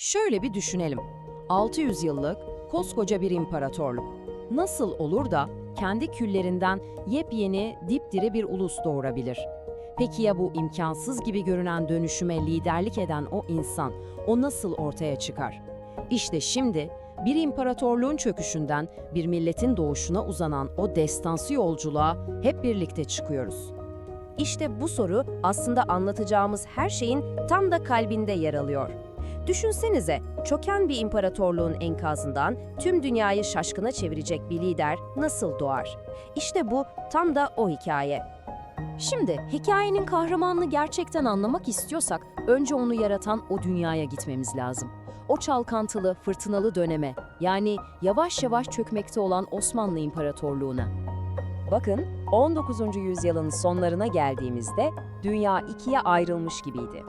Şöyle bir düşünelim. 600 yıllık koskoca bir imparatorluk. Nasıl olur da kendi küllerinden yepyeni, dipdiri bir ulus doğurabilir? Peki ya bu imkansız gibi görünen dönüşüme liderlik eden o insan, o nasıl ortaya çıkar? İşte şimdi bir imparatorluğun çöküşünden bir milletin doğuşuna uzanan o destansı yolculuğa hep birlikte çıkıyoruz. İşte bu soru aslında anlatacağımız her şeyin tam da kalbinde yer alıyor. Düşünsenize, çöken bir imparatorluğun enkazından tüm dünyayı şaşkına çevirecek bir lider nasıl doğar? İşte bu tam da o hikaye. Şimdi hikayenin kahramanını gerçekten anlamak istiyorsak önce onu yaratan o dünyaya gitmemiz lazım. O çalkantılı, fırtınalı döneme yani yavaş yavaş çökmekte olan Osmanlı İmparatorluğu'na. Bakın, 19. yüzyılın sonlarına geldiğimizde dünya ikiye ayrılmış gibiydi.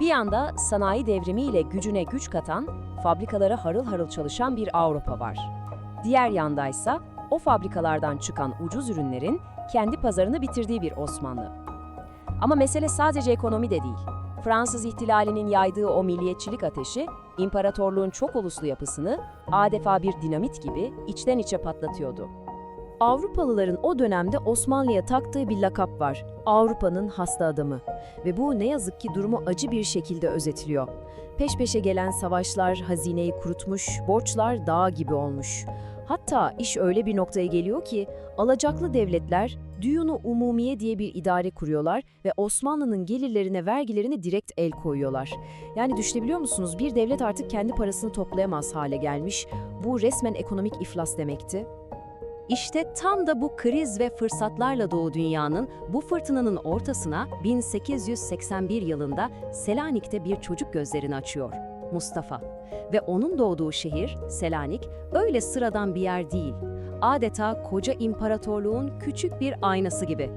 Bir yanda sanayi devrimiyle gücüne güç katan, fabrikalara harıl harıl çalışan bir Avrupa var. Diğer yandaysa o fabrikalardan çıkan ucuz ürünlerin kendi pazarını bitirdiği bir Osmanlı. Ama mesele sadece ekonomi de değil. Fransız ihtilalinin yaydığı o milliyetçilik ateşi, imparatorluğun çok uluslu yapısını adeta bir dinamit gibi içten içe patlatıyordu. Avrupalıların o dönemde Osmanlı'ya taktığı bir lakap var. Avrupa'nın hasta adamı. Ve bu ne yazık ki durumu acı bir şekilde özetliyor. Peş peşe gelen savaşlar hazineyi kurutmuş, borçlar dağ gibi olmuş. Hatta iş öyle bir noktaya geliyor ki alacaklı devletler Düyunu Umumiye diye bir idare kuruyorlar ve Osmanlı'nın gelirlerine vergilerini direkt el koyuyorlar. Yani düşünebiliyor musunuz? Bir devlet artık kendi parasını toplayamaz hale gelmiş. Bu resmen ekonomik iflas demekti. İşte tam da bu kriz ve fırsatlarla doğu dünyanın bu fırtınanın ortasına 1881 yılında Selanik'te bir çocuk gözlerini açıyor. Mustafa. Ve onun doğduğu şehir, Selanik, öyle sıradan bir yer değil. Adeta koca imparatorluğun küçük bir aynası gibi.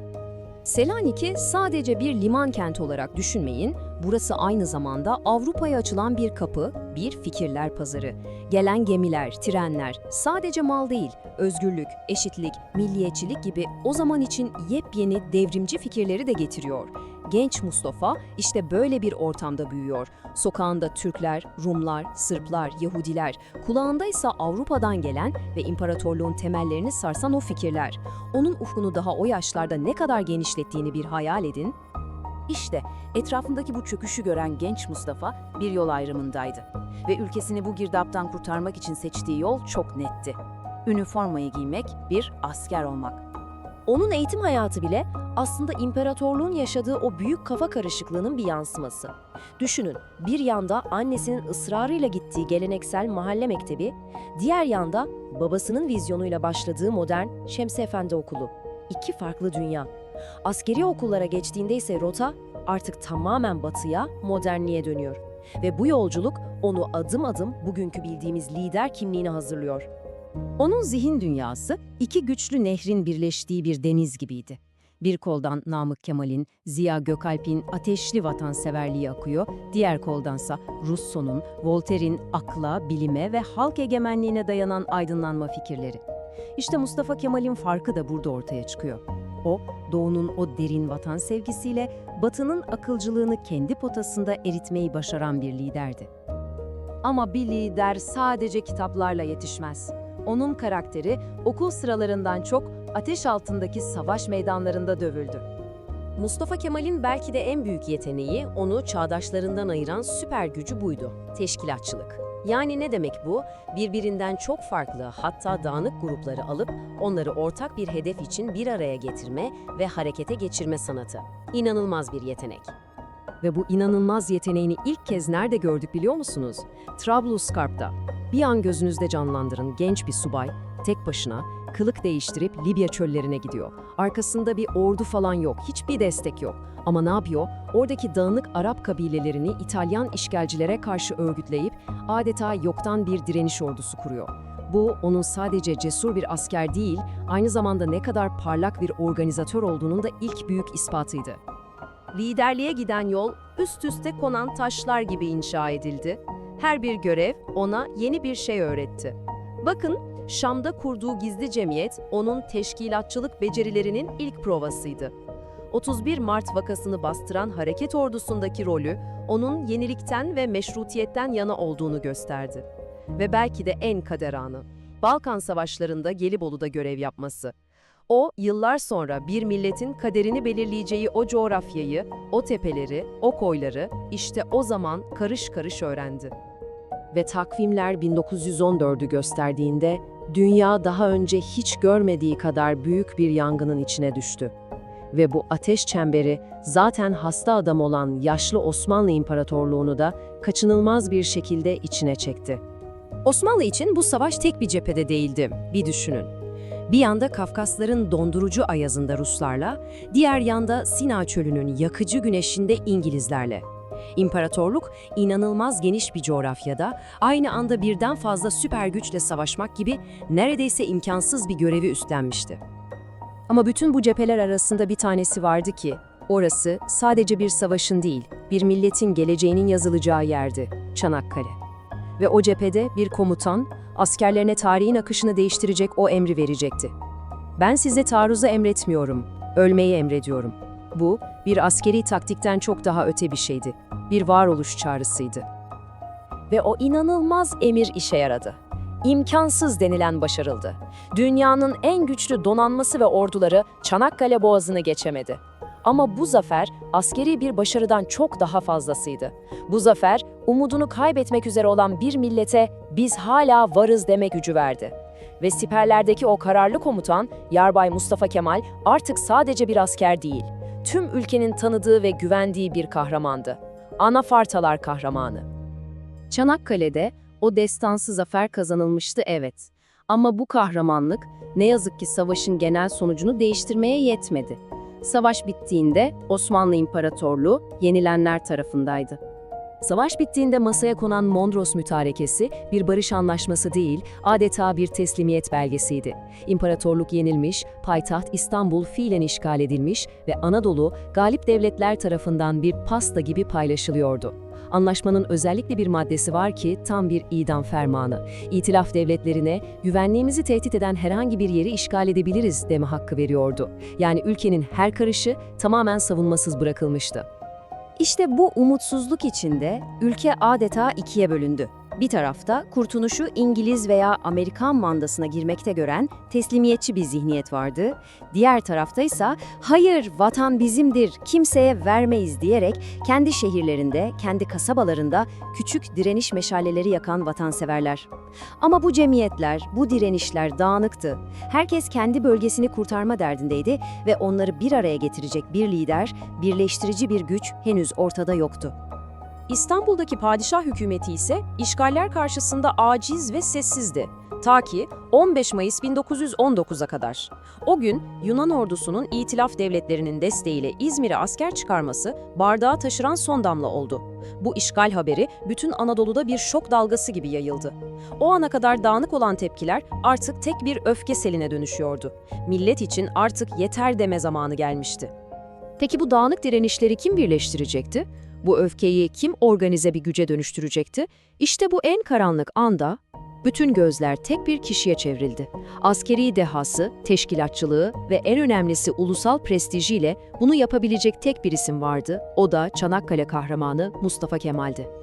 Selanik'i sadece bir liman kenti olarak düşünmeyin, burası aynı zamanda Avrupa'ya açılan bir kapı, bir fikirler pazarı. Gelen gemiler, trenler sadece mal değil, özgürlük, eşitlik, milliyetçilik gibi o zaman için yepyeni devrimci fikirleri de getiriyor. Genç Mustafa işte böyle bir ortamda büyüyor. Sokağında Türkler, Rumlar, Sırplar, Yahudiler, kulağında ise Avrupa'dan gelen ve imparatorluğun temellerini sarsan o fikirler. Onun ufkunu daha o yaşlarda ne kadar genişlettiğini bir hayal edin. İşte etrafındaki bu çöküşü gören genç Mustafa bir yol ayrımındaydı. Ve ülkesini bu girdaptan kurtarmak için seçtiği yol çok netti. Üniformayı giymek, bir asker olmak. Onun eğitim hayatı bile aslında imparatorluğun yaşadığı o büyük kafa karışıklığının bir yansıması. Düşünün, bir yanda annesinin ısrarıyla gittiği geleneksel mahalle mektebi, diğer yanda babasının vizyonuyla başladığı modern Şemsi Efendi Okulu. İki farklı dünya. Askeri okullara geçtiğinde ise rota artık tamamen batıya, modernliğe dönüyor. Ve bu yolculuk onu adım adım bugünkü bildiğimiz lider kimliğine hazırlıyor. Onun zihin dünyası iki güçlü nehrin birleştiği bir deniz gibiydi. Bir koldan Namık Kemal'in, Ziya Gökalp'in ateşli vatanseverliği akıyor, diğer koldansa Rousseau'nun, Voltaire'in akla, bilime ve halk egemenliğine dayanan aydınlanma fikirleri. İşte Mustafa Kemal'in farkı da burada ortaya çıkıyor. O, Doğu'nun o derin vatan sevgisiyle Batı'nın akılcılığını kendi potasında eritmeyi başaran bir liderdi. Ama bir lider sadece kitaplarla yetişmez. Onun karakteri okul sıralarından çok ateş altındaki savaş meydanlarında dövüldü. Mustafa Kemal'in belki de en büyük yeteneği onu çağdaşlarından ayıran süper gücü buydu. Teşkilatçılık. Yani ne demek bu? Birbirinden çok farklı hatta dağınık grupları alıp onları ortak bir hedef için bir araya getirme ve harekete geçirme sanatı. İnanılmaz bir yetenek. Ve bu inanılmaz yeteneğini ilk kez nerede gördük biliyor musunuz? Trablusgarp'ta. Bir an gözünüzde canlandırın genç bir subay, tek başına, kılık değiştirip Libya çöllerine gidiyor. Arkasında bir ordu falan yok, hiçbir destek yok. Ama ne yapıyor? Oradaki dağınık Arap kabilelerini İtalyan işgalcilere karşı örgütleyip adeta yoktan bir direniş ordusu kuruyor. Bu onun sadece cesur bir asker değil, aynı zamanda ne kadar parlak bir organizatör olduğunun da ilk büyük ispatıydı. Liderliğe giden yol üst üste konan taşlar gibi inşa edildi. Her bir görev ona yeni bir şey öğretti. Bakın, Şam'da kurduğu gizli cemiyet onun teşkilatçılık becerilerinin ilk provasıydı. 31 Mart vakasını bastıran hareket ordusundaki rolü onun yenilikten ve meşrutiyetten yana olduğunu gösterdi. Ve belki de en kader anı. Balkan Savaşları'nda Gelibolu'da görev yapması. O, yıllar sonra bir milletin kaderini belirleyeceği o coğrafyayı, o tepeleri, o koyları işte o zaman karış karış öğrendi. Ve takvimler 1914'ü gösterdiğinde dünya daha önce hiç görmediği kadar büyük bir yangının içine düştü. Ve bu ateş çemberi zaten hasta adam olan yaşlı Osmanlı İmparatorluğunu da kaçınılmaz bir şekilde içine çekti. Osmanlı için bu savaş tek bir cephede değildi. Bir düşünün. Bir yanda Kafkasların dondurucu ayazında Ruslarla, diğer yanda Sina Çölü'nün yakıcı güneşinde İngilizlerle. İmparatorluk inanılmaz geniş bir coğrafyada aynı anda birden fazla süper güçle savaşmak gibi neredeyse imkansız bir görevi üstlenmişti. Ama bütün bu cepheler arasında bir tanesi vardı ki, orası sadece bir savaşın değil, bir milletin geleceğinin yazılacağı yerdi, Çanakkale. Ve o cephede bir komutan, askerlerine tarihin akışını değiştirecek o emri verecekti. Ben size taarruzu emretmiyorum, ölmeyi emrediyorum. Bu, bir askeri taktikten çok daha öte bir şeydi. Bir varoluş çağrısıydı. Ve o inanılmaz emir işe yaradı. İmkansız denilen başarıldı. Dünyanın en güçlü donanması ve orduları Çanakkale Boğazı'nı geçemedi. Ama bu zafer askeri bir başarıdan çok daha fazlasıydı. Bu zafer umudunu kaybetmek üzere olan bir millete biz hala varız deme gücü verdi. Ve siperlerdeki o kararlı komutan Yarbay Mustafa Kemal artık sadece bir asker değil, tüm ülkenin tanıdığı ve güvendiği bir kahramandı. Anafartalar kahramanı. Çanakkale'de o destansı zafer kazanılmıştı evet. Ama bu kahramanlık ne yazık ki savaşın genel sonucunu değiştirmeye yetmedi. Savaş bittiğinde Osmanlı İmparatorluğu yenilenler tarafındaydı. Savaş bittiğinde masaya konan Mondros Mütarekesi bir barış anlaşması değil, adeta bir teslimiyet belgesiydi. İmparatorluk yenilmiş, payitaht İstanbul fiilen işgal edilmiş ve Anadolu galip devletler tarafından bir pasta gibi paylaşılıyordu. Anlaşmanın özellikle bir maddesi var ki tam bir idam fermanı. İtilaf devletlerine güvenliğimizi tehdit eden herhangi bir yeri işgal edebiliriz deme hakkı veriyordu. Yani ülkenin her karışı tamamen savunmasız bırakılmıştı. İşte bu umutsuzluk içinde ülke adeta ikiye bölündü. Bir tarafta kurtuluşu İngiliz veya Amerikan mandasına girmekte gören teslimiyetçi bir zihniyet vardı. Diğer tarafta ise hayır vatan bizimdir, kimseye vermeyiz diyerek kendi şehirlerinde, kendi kasabalarında küçük direniş meşaleleri yakan vatanseverler. Ama bu cemiyetler, bu direnişler dağınıktı. Herkes kendi bölgesini kurtarma derdindeydi ve onları bir araya getirecek bir lider, birleştirici bir güç henüz ortada yoktu. İstanbul'daki padişah hükümeti ise işgaller karşısında aciz ve sessizdi. Ta ki 15 Mayıs 1919'a kadar. O gün Yunan ordusunun itilaf devletlerinin desteğiyle İzmir'e asker çıkarması bardağı taşıran son damla oldu. Bu işgal haberi bütün Anadolu'da bir şok dalgası gibi yayıldı. O ana kadar dağınık olan tepkiler artık tek bir öfke seline dönüşüyordu. Millet için artık yeter deme zamanı gelmişti. Peki bu dağınık direnişleri kim birleştirecekti? Bu öfkeyi kim organize bir güce dönüştürecekti? İşte bu en karanlık anda bütün gözler tek bir kişiye çevrildi. Askeri dehası, teşkilatçılığı ve en önemlisi ulusal prestijiyle bunu yapabilecek tek bir isim vardı. O da Çanakkale kahramanı Mustafa Kemal'di.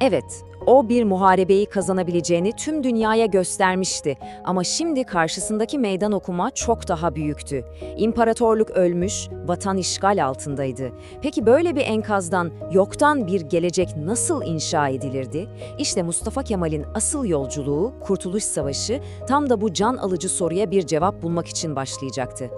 Evet, o bir muharebeyi kazanabileceğini tüm dünyaya göstermişti ama şimdi karşısındaki meydan okuma çok daha büyüktü. İmparatorluk ölmüş, vatan işgal altındaydı. Peki böyle bir enkazdan, yoktan bir gelecek nasıl inşa edilirdi? İşte Mustafa Kemal'in asıl yolculuğu, Kurtuluş Savaşı tam da bu can alıcı soruya bir cevap bulmak için başlayacaktı.